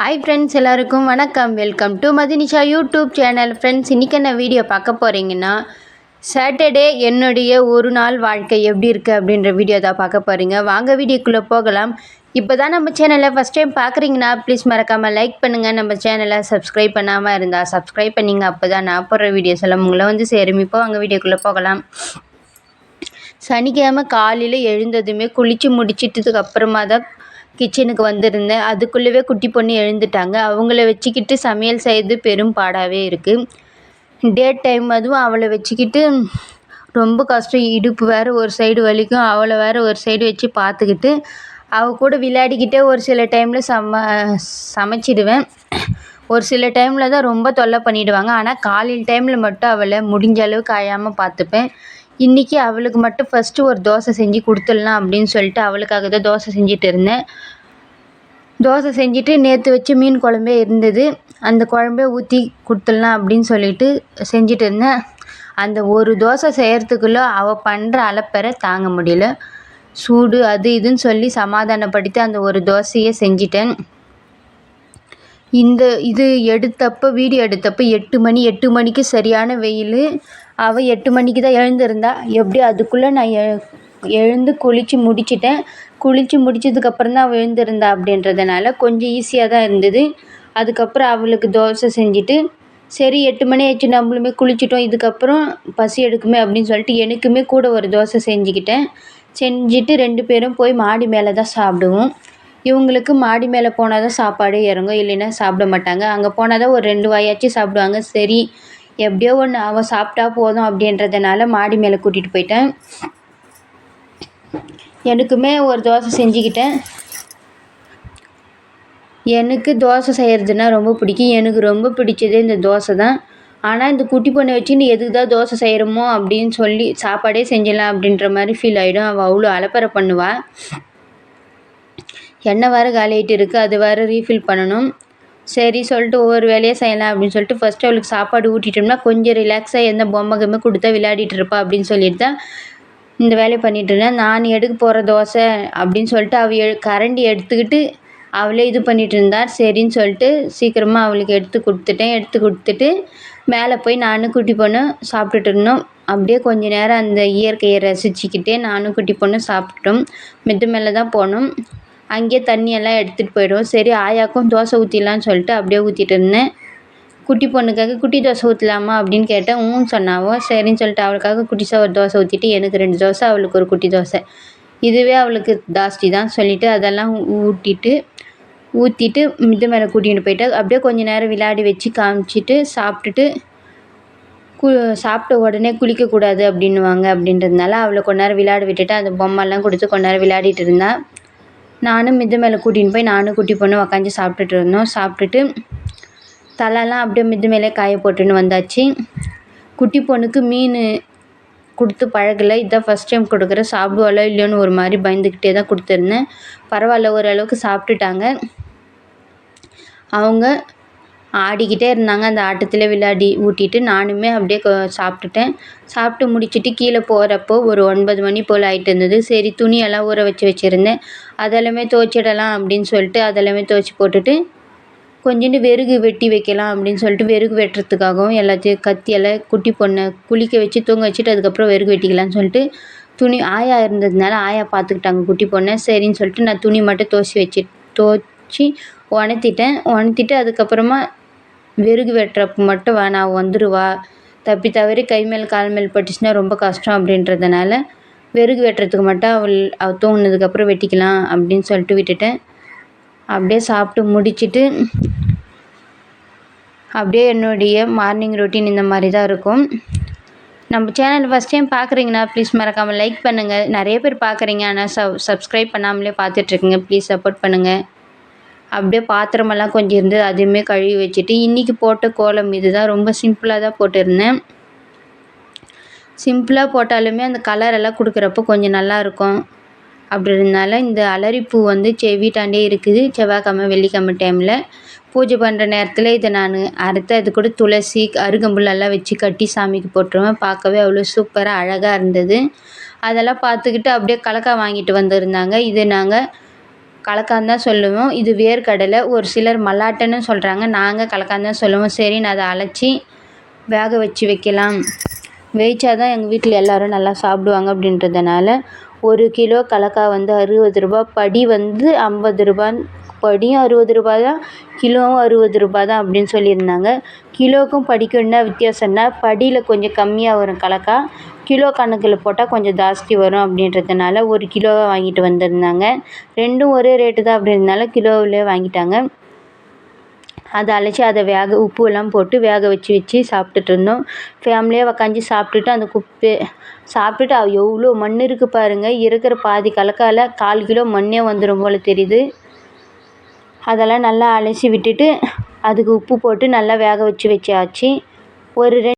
Hi friends எல்லாருக்கும் வணக்கம். Welcome to Madhinisha YouTube channel friends இன்றைக்கி என்ன வீடியோ பார்க்க போகிறீங்கன்னா சாட்டர்டே என்னுடைய ஒரு நாள் வாழ்க்கை எப்படி இருக்குது அப்படின்ற வீடியோ தான் பார்க்க போகிறீங்க வாங்க வீடியோக்குள்ளே போகலாம். இப்போ தான் நம்ம சேனலை ஃபஸ்ட் டைம் பார்க்குறீங்கன்னா ப்ளீஸ் மறக்காமல் லைக் பண்ணுங்கள் நம்ம சேனலை சப்ஸ்கிரைப் பண்ணாமல் இருந்தால் சப்ஸ்கிரைப் பண்ணிங்க அப்போ தான் நான் போடுற வீடியோஸ் எல்லாம் உங்களை வந்து சேரும். இப்போ வாங்க வீடியோக்குள்ளே போகலாம். சனிக்கிழமை காலையில் எழுந்ததுமே குளித்து முடிச்சிட்டதுக்கு அப்புறமா தான் கிச்சனுக்கு வந்திருந்தேன். அதுக்குள்ளவே குட்டி பொண்ணு எழுந்துட்டாங்க. அவங்கள வச்சுக்கிட்டு சமையல் செய்யறது பெரும் பாடாகவே இருக்குது டே டைம் அதுவும் அவளை வச்சுக்கிட்டு ரொம்ப கஷ்டம். இடுப்பு வேறு ஒரு சைடு வலிக்கும். அவளை வேறு ஒரு சைடு வச்சு பார்த்துக்கிட்டு அவள் கூட விளையாடிக்கிட்டே ஒரு சில டைமில் சம சமைச்சிடுவேன். ஒரு சில டைமில் தான் ரொம்ப தொல்லை பண்ணிவிடுவாங்க ஆனால் காலையில் டைமில் மட்டும் அவளை முடிஞ்ச அளவுக்கு அழாமல் பார்த்துப்பேன். இன்றைக்கி அவளுக்கு மட்டும் ஃபஸ்ட்டு ஒரு தோசை செஞ்சு கொடுத்துடலாம் அப்படின்னு சொல்லிட்டு அவளுக்காக தான் தோசை செஞ்சுட்டு இருந்தேன். தோசை செஞ்சுட்டு நேற்று வச்சு மீன் குழம்பே இருந்தது. அந்த குழம்பே ஊற்றி கொடுத்துடலாம் அப்படின்னு சொல்லிட்டு செஞ்சுட்டு இருந்தேன். அந்த ஒரு தோசை செய்கிறதுக்குள்ளே அவள் பண்ணுற அலப்பறை தாங்க முடியல. சூடு அது இதுன்னு சொல்லி சமாதானப்படுத்தி அந்த ஒரு தோசையை செஞ்சிட்டேன். இந்த இது எடுத்தப்போ வீடியோ எடுத்தப்போ எட்டு மணி எட்டு மணிக்கு சரியான வெயில். அவள் எட்டு மணிக்கு தான் எழுந்திருந்தா. எப்படி அதுக்குள்ளே நான் எ எழுந்து குளித்து முடிச்சிட்டேன். குளித்து முடிச்சதுக்கப்புறம் தான் அவள் எழுந்திருந்தா அப்படின்றதுனால கொஞ்சம் ஈஸியாக தான் இருந்தது. அதுக்கப்புறம் அவளுக்கு தோசை செஞ்சுட்டு சரி எட்டு மணி ஆயிடுச்சு நம்மளுமே குளிச்சிட்டோம் இதுக்கப்புறம் பசி எடுக்குமே அப்படின்னு சொல்லிட்டு எனக்குமே கூட ஒரு தோசை செஞ்சுக்கிட்டேன். செஞ்சுட்டு ரெண்டு பேரும் போய் மாடி மேலே தான் சாப்பிடுவோம். இவங்களுக்கு மாடி மேலே போனால் தான் சாப்பாடே இறங்கும் இல்லைன்னா சாப்பிட மாட்டாங்க. அங்கே போனால் தான் ஒரு ரெண்டு வாயாச்சும் சாப்பிடுவாங்க. சரி எப்படியோ ஒன்று அவள் சாப்பிட்டா போதும் அப்படின்றதுனால மாடி மேலே கூட்டிகிட்டு போயிட்டேன். எனக்குமே ஒரு தோசை செஞ்சுக்கிட்டேன். எனக்கு தோசை செய்கிறதுனா ரொம்ப பிடிக்கும். எனக்கு ரொம்ப பிடிச்சதே இந்த தோசை தான். ஆனால் இந்த குட்டி பொண்ணை வச்சுன்னு எதுக்கு தான் தோசை செய்கிறோமோ அப்படின்னு சொல்லி சாப்பாடே செஞ்சிடலாம் அப்படின்ற மாதிரி ஃபீல் ஆகிடும் அவள் அவ்வளோ அலப்பறை பண்ணுவாள் எண்ணெய் வேறு காலியாகிட்டு இருக்குது அது வேறு ரீஃபில் பண்ணணும். சரி சொல்லிட்டு ஒவ்வொரு வேலையாக செய்யலாம் அப்படின்னு சொல்லிட்டு ஃபஸ்ட்டு அவளுக்கு சாப்பாடு ஊட்டிட்டோம்னா கொஞ்சம் ரிலாக்ஸாக எந்த பொம்மை கிம்மை கொடுத்தா விளையாடிட்டு இருப்பா அப்படின்னு சொல்லிட்டு தான் இந்த வேலையை பண்ணிகிட்டு இருந்தேன். நான் எடுக்க போகிற தோசை? அப்படின்னு சொல்லிட்டு அவள் எ கரண்டி எடுத்துக்கிட்டு அவளே இது பண்ணிகிட்டு இருந்தா. சரின்னு சொல்லிட்டு சீக்கிரமாக அவளுக்கு எடுத்து கொடுத்துட்டேன். எடுத்து கொடுத்துட்டு மேலே போய் நானும் குட்டி பொண்ணும் சாப்பிட்டுட்டு இருந்தோம். அப்படியே கொஞ்ச நேரம் அந்த இயற்கையை ரசிச்சுக்கிட்டே நானும் குட்டி பொண்ணும் சாப்பிட்டோம். மெத்து மேலே தான் போனோம். அங்கேயே தண்ணியெல்லாம் எடுத்துகிட்டு போயிடும் சரி ஆயாக்கும் தோசை ஊற்றிடலான்னு சொல்லிட்டு அப்படியே ஊற்றிட்டு இருந்தேன். குட்டி பொண்ணுக்காக குட்டி தோசை ஊற்றலாமா அப்படின்னு கேட்டேன். ஊன்னு சொன்னாவோ. சரின்னு சொல்லிட்டு அவளுக்காக குட்டிஸாக ஒரு தோசை ஊற்றிட்டு எனக்கு ரெண்டு தோசை அவளுக்கு ஒரு குட்டி தோசை. இதுவே அவளுக்கு ஜாஸ்தி தான் சொல்லிவிட்டு அதெல்லாம் ஊட்டிட்டு ஊற்றிட்டு இது மேலே கூட்டிகிட்டு போயிட்டு அப்படியே கொஞ்சம் நேரம் விளையாடி வச்சு காமிச்சிட்டு சாப்பிட்டுட்டு கு சாப்பிட்ட உடனே குளிக்கக்கூடாது அப்படின்னுவாங்க அப்படின்றதுனால அவளை கொஞ்ச நேரம் விளையாட விட்டுட்டு அந்த பொம்மைலாம் கொடுத்து கொஞ்ச நேரம் விளையாடிட்டு இருந்தாள் நானும் மிது மேலே கூட்டின்னு போய் நானும் குட்டி பொண்ணு உக்காந்து சாப்பிட்டுட்டு இருந்தோம். சாப்பிட்டுட்டு தலைலாம் அப்படியே மிது மேலே காய போட்டுன்னு வந்தாச்சு. குட்டி பொண்ணுக்கு மீன் கொடுத்து பழகலை. இதான் ஃபஸ்ட் டைம் கொடுக்குறேன் சாப்பிடுவாளோ இல்லையோன்னு ஒரு மாதிரி பயந்துக்கிட்டே தான் கொடுத்துருந்தேன். பரவாயில்ல ஓரளவுக்கு சாப்பிட்டுட்டாங்க. அவங்க ஆடிக்கிட்டே இருந்தாங்க. அந்த ஆட்டத்தில் விளையாடி ஊட்டிட்டு நானுமே அப்படியே சாப்பிட்டுட்டேன். சாப்பிட்டு முடிச்சுட்டு கீழே போகிறப்போ ஒரு ஒன்பது மணி போல் ஆகிட்டு இருந்தது. சரி துணியெல்லாம் ஊற வச்சு வச்சுருந்தேன். அதெல்லாமே துவைச்சிடலாம் அப்படின்னு சொல்லிட்டு அதெல்லாமே துவைச்சி போட்டுட்டு கொஞ்சோண்டு வெறுகு வெட்டி வைக்கலாம் அப்படின்னு சொல்லிட்டு வெறுகு வெட்டுறதுக்காகவும் எல்லாத்தையும் கத்தியெல்லாம் குட்டி பொண்ணை குளிக்க வச்சு தூங்க வச்சுட்டு அதுக்கப்புறம் வெறுகு வெட்டிக்கலாம்னு சொல்லிட்டு துணி ஆயா இருந்ததுனால ஆயா பார்த்துக்கிட்டாங்க குட்டி பொண்ணை. சரின்னு சொல்லிட்டு நான் துணி மட்டும் தோசி வச்சு துவச்சி உணர்த்திட்டேன். உணர்த்திட்டு அதுக்கப்புறமா வெறுகு வெட்டுறப்ப மட்டும் வேணாம் வந்துடுவா தப்பி தவறி கை மேல் கால் மேல் பட்டுச்சுன்னா ரொம்ப கஷ்டம் அப்படின்றதுனால வெறகு வெட்டுறதுக்கு மட்டும் அவள் அவள் தூங்கினதுக்கப்புறம் வெட்டிக்கலாம் அப்படின்னு சொல்லிட்டு விட்டுட்டேன். அப்படியே சாப்பிட்டு முடிச்சுட்டு அப்படியே என்னுடைய மார்னிங் ரொட்டீன் இந்த மாதிரி தான் இருக்கும். நம்ம சேனல் ஃபஸ்ட் டைம் பார்க்குறீங்கன்னா ப்ளீஸ் மறக்காமல் லைக் பண்ணுங்கள் நிறைய பேர் பார்க்குறீங்க ஆனால் சப் சப்ஸ்கிரைப் பண்ணாமலே பார்த்துட்ருக்குங்க ப்ளீஸ் சப்போர்ட் பண்ணுங்கள் அப்படியே பாத்திரமெல்லாம் கொஞ்சம் இருந்தது அதையுமே கழுவி வச்சுட்டு இன்றைக்கி போட்ட கோலம் இது தான் ரொம்ப சிம்பிளாக தான் போட்டிருந்தேன். சிம்பிளாக போட்டாலுமே அந்த கலர் எல்லாம் கொடுக்குறப்போ கொஞ்சம் நல்லாயிருக்கும் இருந்தால இந்த அலரிப்பூ வந்து செ வீட்டாண்டே இருக்குது. செவ்வாய்க்கிழமை வெள்ளிக்கிழமை டைமில் பூஜை பண்ணுற நேரத்தில் இதை நான் அறுத்து அது கூட துளசி அருகம்புல்லெல்லாம் வச்சு கட்டி சாமிக்கு போட்டுருவேன். பார்க்கவே அவ்வளோ சூப்பராக அழகாக இருந்தது. அதெல்லாம் பார்த்துக்கிட்டு அப்படியே கலக்காய் வாங்கிட்டு வந்திருந்தாங்க. இது நாங்கள் கலக்கான்னு தான் சொல்லுவோம். இது வேர்க்கடலை. ஒரு சிலர் மல்லாட்டன்னு சொல்கிறாங்க நாங்கள் கலக்கான்னு தான் சொல்லுவோம். சரின்னு அதை அலசி வேக வச்சு வைக்கலாம். வேய்ச்சா தான் எங்கள் வீட்டில் எல்லோரும் நல்லா சாப்பிடுவாங்க அப்படின்றதுனால ஒரு கிலோ கலக்காய் வந்து அறுபது ரூபா படி வந்து ஐம்பது ரூபான்னு படியும் அறுபது ரூபா தான். கிலோவும் அறுபது ரூபா தான் அப்படின்னு சொல்லியிருந்தாங்க. கிலோவுக்கும் படிக்கும் என்ன வித்தியாசம்னா படியில் கொஞ்சம் கம்மியாக வரும் கலக்கா கிலோ கணக்கில் போட்டால் கொஞ்சம் ஜாஸ்தி வரும் அப்படின்றதுனால ஒரு கிலோவை வாங்கிட்டு வந்திருந்தாங்க. ரெண்டும் ஒரே ரேட்டு தான் அப்படின்றதுனால கிலோவிலே வாங்கிட்டாங்க. அதை அழைச்சி அதை வேக உப்பு எல்லாம் போட்டு வேக வச்சு வச்சு சாப்பிட்டுட்டு இருந்தோம். ஃபேமிலியாக உக்காந்து சாப்பிட்டுட்டு அந்த குப்பை சாப்பிட்டுட்டு எவ்வளோ மண் இருக்குது பாருங்கள் இருக்கிற பாதி கலக்கால கால் கிலோ மண்ணே வந்துடும் போல் தெரியுது. அதெல்லாம் நல்லா அலசி விட்டுட்டு அதுக்கு உப்பு போட்டு நல்லா வேக வச்சு வச்சாச்சு. ஒரு ரெண்டு